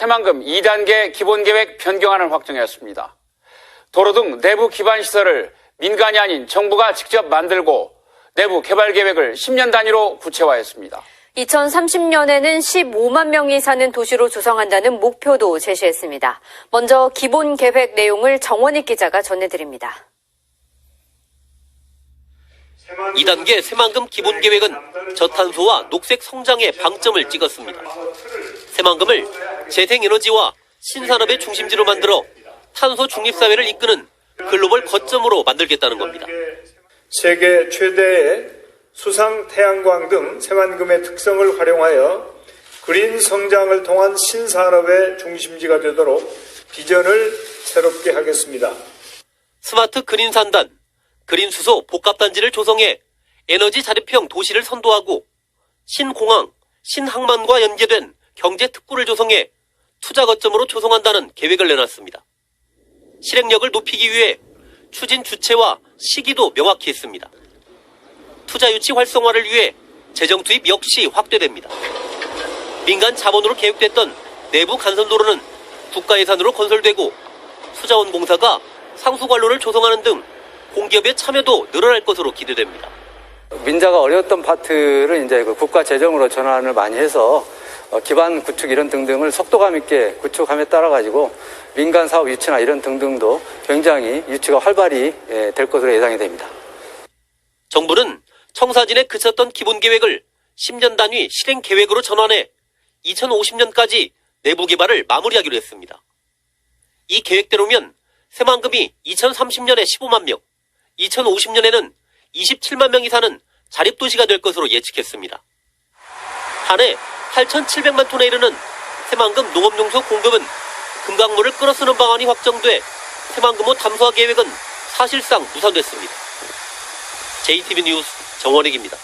새만금 2단계 기본계획 변경안을 확정했습니다. 도로 등 내부 기반 시설을 민간이 아닌 정부가 직접 만들고 내부 개발 계획을 10년 단위로 구체화했습니다. 2030년에는 15만 명이 사는 도시로 조성한다는 목표도 제시했습니다. 먼저 기본 계획 내용을 정원익 기자가 전해드립니다. 2단계 새만금 기본 계획은 저탄소와 녹색 성장에 방점을 찍었습니다. 새만금을 재생에너지와 신산업의 중심지로 만들어 탄소 중립사회를 이끄는 글로벌 거점으로 만들겠다는 겁니다. 세계 최대의 수상 태양광 등 새만금의 특성을 활용하여 그린 성장을 통한 신산업의 중심지가 되도록 비전을 새롭게 하겠습니다. 스마트 그린 산단, 그린 수소 복합단지를 조성해 에너지 자립형 도시를 선도하고 신공항, 신항만과 연계된 경제 특구를 조성해 투자 거점으로 조성한다는 계획을 내놨습니다. 실행력을 높이기 위해 추진 주체와 시기도 명확히 했습니다. 투자 유치 활성화를 위해 재정 투입 역시 확대됩니다. 민간 자본으로 계획됐던 내부 간선도로는 국가 예산으로 건설되고 수자원 공사가 상수관로를 조성하는 등 공기업의 참여도 늘어날 것으로 기대됩니다. 민자가 어려웠던 파트를 이제 그 국가 재정으로 전환을 많이 해서 어, 기반 구축 이런 등등을 속도감 있게 구축함에 따라 가지고 민간 사업 유치나 이런 등등도 굉장히 유치가 활발히 예, 될 것으로 예상이 됩니다. 정부는 청사진에 그쳤던 기본 계획을 10년 단위 실행 계획으로 전환해 2050년까지 내부 개발을 마무리하기로 했습니다. 이 계획대로면 새만금이 2030년에 15만 명, 2050년에는 27만 명이 사는 자립도시가 될 것으로 예측했습니다. 한 해 8,700만 톤에 이르는 새만금 농업용소 공급은 금강물을 끌어쓰는 방안이 확정돼 새만금호 담소화 계획은 사실상 무산됐습니다. JTB 뉴스 정원익입니다.